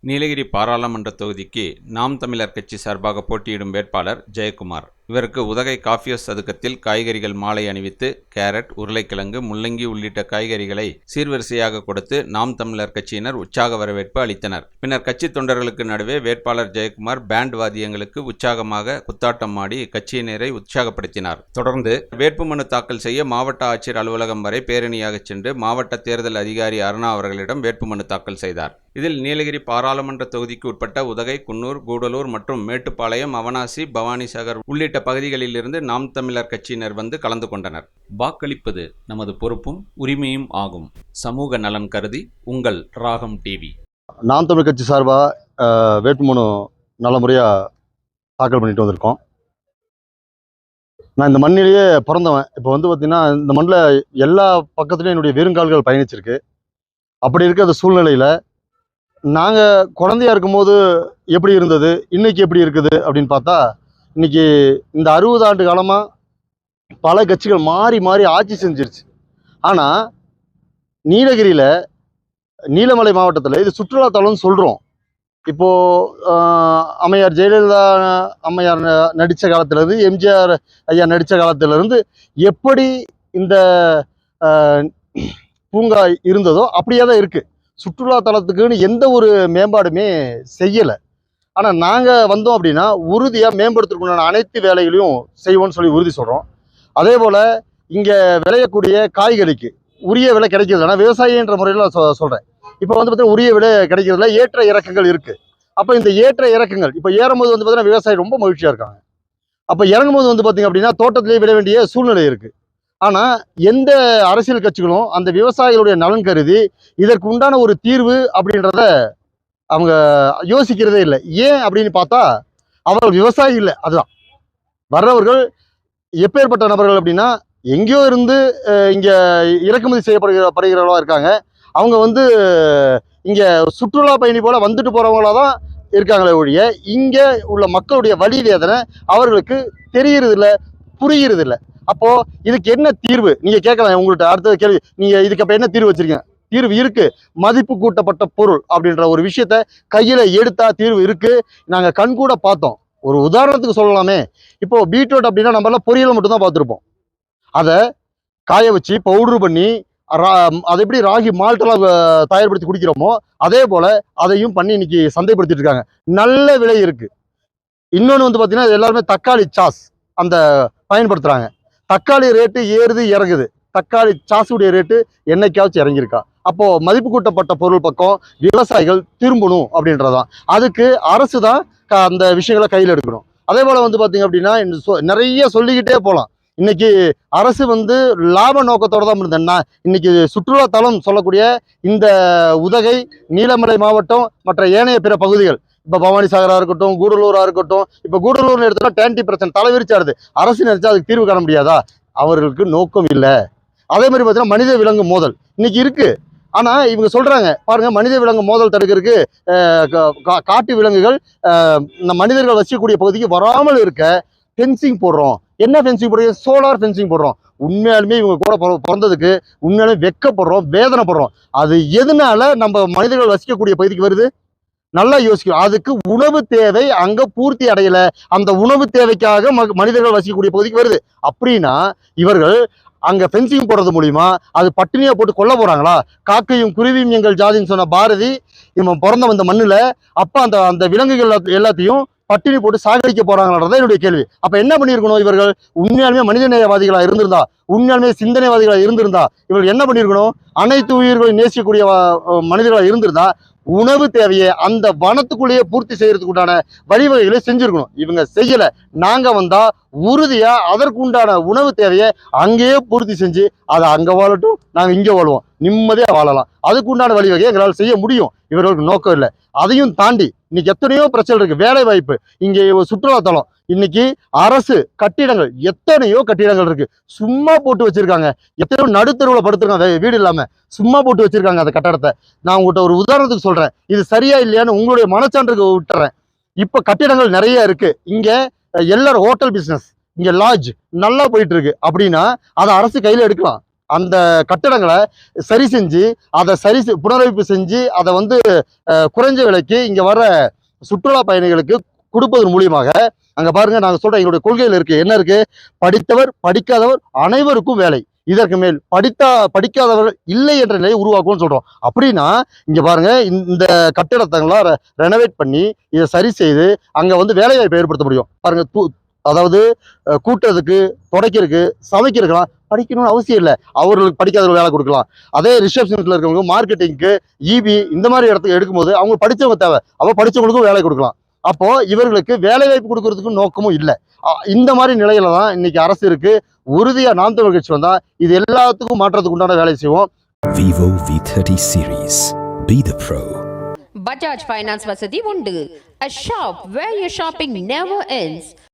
நீலகிரி பாராளுமன்ற தொகுதிக்கு நாம் தமிழர் கட்சி சார்பாக போட்டியிடும் வேட்பாளர் ஜெயக்குமார். இவருக்கு உதகை காஃபியஸ் சதுக்கத்தில் காய்கறிகள் மாலை அணிவித்து கேரட் உருளைக்கிழங்கு முள்ளங்கி உள்ளிட்ட காய்கறிகளை சீர்வரிசையாக கொடுத்து நாம் தமிழர் கட்சியினர் உற்சாக வரவேற்பு அளித்தனர். பின்னர் கட்சி தொண்டர்களுக்கு நடுவே வேட்பாளர் ஜெயக்குமார் பேண்ட் வாத்தியங்களுக்கு உற்சாகமாக குத்தாட்டம் ஆடி கட்சியினரை உற்சாகப்படுத்தினார். தொடர்ந்து வேட்புமனு தாக்கல் செய்ய மாவட்ட ஆட்சியர் அலுவலகம் வரை பேரணியாக சென்று மாவட்ட தேர்தல் அதிகாரி அருணா அவர்களிடம் வேட்புமனு தாக்கல் செய்தார். இதில் நீலகிரி பாராளுமன்ற தொகுதிக்கு உட்பட்ட உதகை குன்னூர் கூடலூர் மற்றும் மேட்டுப்பாளையம் அவனாசி பவானிசாகர் உள்ளிட்ட பகுதிகளிலிருந்து நாம் தமிழர் கட்சியினர் வந்து கலந்து கொண்டனர். வாக்களிப்பது நமது பொறுப்பும் உரிமையும் ஆகும். சமூக நலன் கருதி உங்கள் ராகம் டிவி. நாம் தமிழ் கட்சி சார்பாக வேட்புமனு நல்ல முறையாக தாக்கல் பண்ணிட்டு வந்திருக்கோம். நான் இந்த மண்ணிலேயே பிறந்தவன். இப்போ வந்து பார்த்தீங்கன்னா இந்த மண்ணில் எல்லா பக்கத்துலையும் என்னுடைய வெறுங்கால்கள் பயணிச்சிருக்கு. அப்படி இருக்க அந்த சூழ்நிலையில் நாங்கள் குழந்தையா இருக்கும்போது எப்படி இருந்தது? இன்னைக்கு எப்படி இருக்குது? அப்படின்னு பார்த்தா இன்னைக்கு இந்த அறுபது ஆண்டு காலமாக பல கட்சிகள் மாறி மாறி ஆட்சி செஞ்சிருச்சு. ஆனால் நீலகிரியில் நீலமலை மாவட்டத்தில் இது சுற்றுலாத்தலம்னு சொல்கிறோம் இப்போ அம்மையார் ஜெயலலிதா அம்மையார் நடித்த காலத்திலேருந்து எம்ஜிஆர் ஐயா நடித்த காலத்திலேருந்து எப்படி இந்த பூங்கா இருந்ததோ அப்படியே தான் இருக்குது சுற்றுலா தலத்துக்குன்னு எந்த ஒரு மேம்பாடுமே செய்யலை. ஆனால் நாங்கள் வந்தோம் அப்படின்னா உறுதியாக மேம்படுத்துறதுக்குண்டான அனைத்து வேலைகளையும் செய்வோம்னு சொல்லி உறுதி சொல்கிறோம் அதே போல் இங்கே விளையக்கூடிய காய்கறிக்கு உரிய விலை கிடைக்கிறது ஆனால் விவசாயின்ற முறையில் நான் சொ சொல்கிறேன் இப்போ வந்து பார்த்தீங்கன்னா உரிய விலை கிடைக்கிறதுல ஏற்ற இறக்கங்கள் இருக்குது அப்போ இந்த ஏற்ற இறக்கங்கள் இப்போ ஏறும்போது வந்து பார்த்தீங்கன்னா விவசாயி ரொம்ப மகிழ்ச்சியாக இருக்காங்க. அப்போ இறங்கும்போது வந்து பார்த்தீங்க அப்படின்னா தோட்டத்திலே விட வேண்டிய சூழ்நிலை இருக்குது ஆனால் எந்த அரசியல் கட்சிகளும் அந்த விவசாயிகளுடைய நலன் கருதி இதற்கு உண்டான ஒரு தீர்வு அப்படின்றத அவங்க யோசிக்கிறதே இல்லை. ஏன் அப்படின்னு பார்த்தா அவர்கள் விவசாயி இல்லை. அதுதான். வர்றவர்கள் எப்பேற்பட்ட நபர்கள் அப்படின்னா எங்கேயோ இருந்து இங்கே இறக்குமதி செய்யப்படுகிற படுகிறவர்களா இருக்காங்க. அவங்க வந்து இங்கே சுற்றுலா பயணி போல் வந்துட்டு போகிறவங்களா தான் இருக்காங்களே ஒழிய இங்கே உள்ள மக்களுடைய வழி வேதனை அவர்களுக்கு தெரியறது இல்ல அப்போது இதுக்கு என்ன தீர்வு? நீங்கள் கேட்கலாம் உங்கள்கிட்ட அடுத்த கேள்வி. நீங்கள் இதுக்கு அப்போ என்ன தீர்வு வச்சுருக்கீங்க? தீர்வு இருக்கு. மதிப்பு கூட்டப்பட்ட பொருள் அப்படின்ற ஒரு விஷயத்த கையில எடுத்தா தீர்வு இருக்கு. நாங்க கண்கூட பார்த்தோம். ஒரு உதாரணத்துக்கு சொல்லலாமே. இப்போ பீட்ரூட் அப்படின்னா நம்ம பொரியல் பொரியலை பார்த்துருப்போம். அதை காய வச்சு பவுடர் பண்ணி ரா- அதை எப்படி ராகி மால்ட்டெல்லாம் தயார்படுத்தி குடிக்கிறோமோ அதே போல அதையும் பண்ணி இன்னைக்கு சந்தைப்படுத்திட்டு இருக்காங்க. நல்ல விலை இருக்கு. இன்னொன்று வந்து பார்த்தீங்கன்னா எல்லாருமே தக்காளி சாஸ் அந்த பயன்படுத்துறாங்க. தக்காளி ரேட்டு ஏறுது இறங்குது. தக்காளி சாசுடைய ரேட்டு என்னைக்காச்சும் இறங்கியிருக்கா. அப்போ மதிப்பு கூட்டப்பட்ட பொருள் பக்கம் விவசாயிகள் திரும்பணும் அப்படின்றதான். அதுக்கு அரசு தான் க- அந்த விஷயங்களை கையில் எடுக்கணும். அதே போல் வந்து பார்த்தீங்க அப்படின்னா இந்த சொ- நிறைய சொல்லிக்கிட்டே போகலாம் இன்னைக்கு அரசு வந்து லாப நோக்கத்தோடு தான் இருந்தேன்னா இன்னைக்கு சுற்றுலா சொல்லக்கூடிய இந்த உதகை நீலமலை மாவட்டம் மற்ற ஏனைய பிற பகுதிகள் இப்போ பவானி சாகராக இருக்கட்டும் கூடலூராக இருக்கட்டும் இப்போ கூடலூர்னு எடுத்தோம்னா டேன்டி பிரச்சனை தலைவிரிச்சாடுது அரசு நினைச்சா அதுக்கு தீர்வு காண முடியாதா? அவர்களுக்கு நோக்கம் இல்லை. அதே மாதிரி பார்த்தீங்கன்னா மனித விலங்கு மோதல். இன்னைக்கு இருக்கு. ஆனால் இவங்க சொல்கிறாங்க பாருங்கள் மனித விலங்கு மோதல் தடுக்கிறதுக்கு கா- கா- காட்டு விலங்குகள் இந்த மனிதர்கள் வசிக்கக்கூடிய பகுதிக்கு வராமல் இருக்க ஃபென்சிங் போடுறோம். என்ன ஃபென்சிங் போடுறோம்? சோலார் ஃபென்சிங் போடுறோம். உண்மையாலுமே இவங்க கூட பிற- பிறந்ததுக்கு உண்மையாலுமே வெக்கப்படுறோம் வேதனைப்படுறோம். அது எதனால நம்ம மனிதர்கள் வசிக்கக்கூடிய பகுதிக்கு வருது? நல்லா யோசிக்கும் அதுக்கு உணவு தேவை அங்க பூர்த்தி அடையல. அந்த உணவு தேவைக்காக ம- மனிதர்கள் வசிக்கக்கூடிய பகுதிக்கு வருது. அப்படின்னா இவர்கள் அங்க ஃபென்சிங் போடுறது மூலியமா அது பட்டினியா போட்டு கொல்ல போறாங்களா? காக்கையும் குருவியும் எங்கள் ஜாதின்னு சொன்ன பாரதி இவன் பிறந்த வந்த மண்ணுல அப்ப அந்த அந்த விலங்குகள் எல்லாத்தையும் பட்டினி போட்டு சாகடிக்க போறாங்கன்றதான் என்னுடைய கேள்வி. அப்ப என்ன பண்ணியிருக்கணும் இவர்கள்? உண்மையாலுமே மனிதநேயவாதிகளா இருந்திருந்தா? உண்மையாலுமே சிந்தனைவாதிகளா இருந்திருந்தா? இவர்கள் என்ன பண்ணியிருக்கணும்? அனைத்து உயிர்களையும் நேசிக்கக்கூடிய மனிதர்களாக மனிதர்களா இருந்திருந்தா உணவு தேவையை அந்த வனத்துக்குள்ளேயே பூர்த்தி செய்யறதுக்கு உண்டான வழிவகைகளை செஞ்சுருக்கணும். இவங்க செய்யலை. நாங்கள் வந்தால் உறுதியாக அதற்கு உண்டான உணவு தேவையை அங்கேயே பூர்த்தி செஞ்சு அதை அங்கே வாழட்டும் நாங்கள் இங்கே வாழ்வோம். நிம்மதியாக வாழலாம். அதுக்கு உண்டான வழிவகையை எங்களால் செய்ய முடியும். இவர்களுக்கு நோக்கம் இல்லை. அதையும் தாண்டி இன்னைக்கு எத்தனையோ பிரச்சனை இருக்கு. வேலை வாய்ப்பு. இங்கே ஒரு சுற்றுலாத்தலம். இன்னைக்கு அரசு கட்டிடங்கள் எத்தனையோ கட்டிடங்கள் இருக்கு. சும்மா போட்டு வச்சிருக்காங்க. எத்தனையோ நடுத்தருவில் படுத்திருக்காங்க. வீடு இல்லாம. சும்மா போட்டு வச்சிருக்காங்க அந்த கட்டடத்தை. நான் உங்கள்கிட்ட ஒரு உதாரணத்துக்கு சொல்றேன். இது சரியா இல்லையான்னு உங்களுடைய மனச்சான்றுக்கு விட்டுறேன். இப்ப கட்டிடங்கள் நிறைய இருக்கு. இங்க எல்லாரும் ஹோட்டல் பிசினஸ் இங்க லாட்ஜ் நல்லா போயிட்டு இருக்கு. அப்படின்னா அதை அரசு கையில எடுக்கலாம். அந்த கட்டடங்களை சரி செஞ்சு அதை சரி புனரமைப்பு செஞ்சு அதை வந்து குறைஞ்ச விலைக்கு இங்கே வர சுற்றுலா பயணிகளுக்கு கொடுப்பதன் மூலியமாக அங்கே பாருங்கள் நாங்கள் சொல்கிறோம் எங்களுடைய கொள்கையில் இருக்குது என்ன இருக்குது படித்தவர் படிக்காதவர் அனைவருக்கும் வேலை. இதற்கு மேல் படித்தா படிக்காதவர் இல்லை என்ற நிலையை உருவாக்கும்னு சொல்கிறோம் அப்படின்னா இங்கே பாருங்கள் இந்த- கட்டிடத்தங்களாம் ரெனோவேட் பண்ணி இதை சரி செய்து அங்கே வந்து வேலைவாய்ப்பை ஏற்படுத்த முடியும். பாருங்கள் தூ- அதாவது கூட்டுறதுக்கு துடைக்கிறதுக்கு சமைக்கிறதுக்கெல்லாம் படிக்கணும்னு அவசியம் இல்லை. அவர்களுக்கு படிக்காதவர்கள் வேலை கொடுக்கலாம். அதே ரிசப்ஷனில் இருக்கவங்க மார்க்கெட்டிங்க்கு இபி இந்த மாதிரி இடத்துக்கு எடுக்கும்போது அவங்க படிச்சவங்க தேவை. அப்போ படிச்சவங்களுக்கும் வேலை கொடுக்கலாம். அப்போ இவர்களுக்கு வேலை வாய்ப்பு கொடுக்கறதுக்கும் நோக்கமும் இல்லை. அ- இந்த மாதிரி நிலையில தான் இன்னைக்கு அரசு இருக்கு. உறுதியா நாம் தமிழ் கட்சி வந்தா இது எல்லாத்துக்கும் மாற்றத்துக்கு உண்டான வேலை செய்வோம். Vivo V30 series. Be the pro. Bajaj Finance வசதி உண்டு. A shop where your shopping never ends.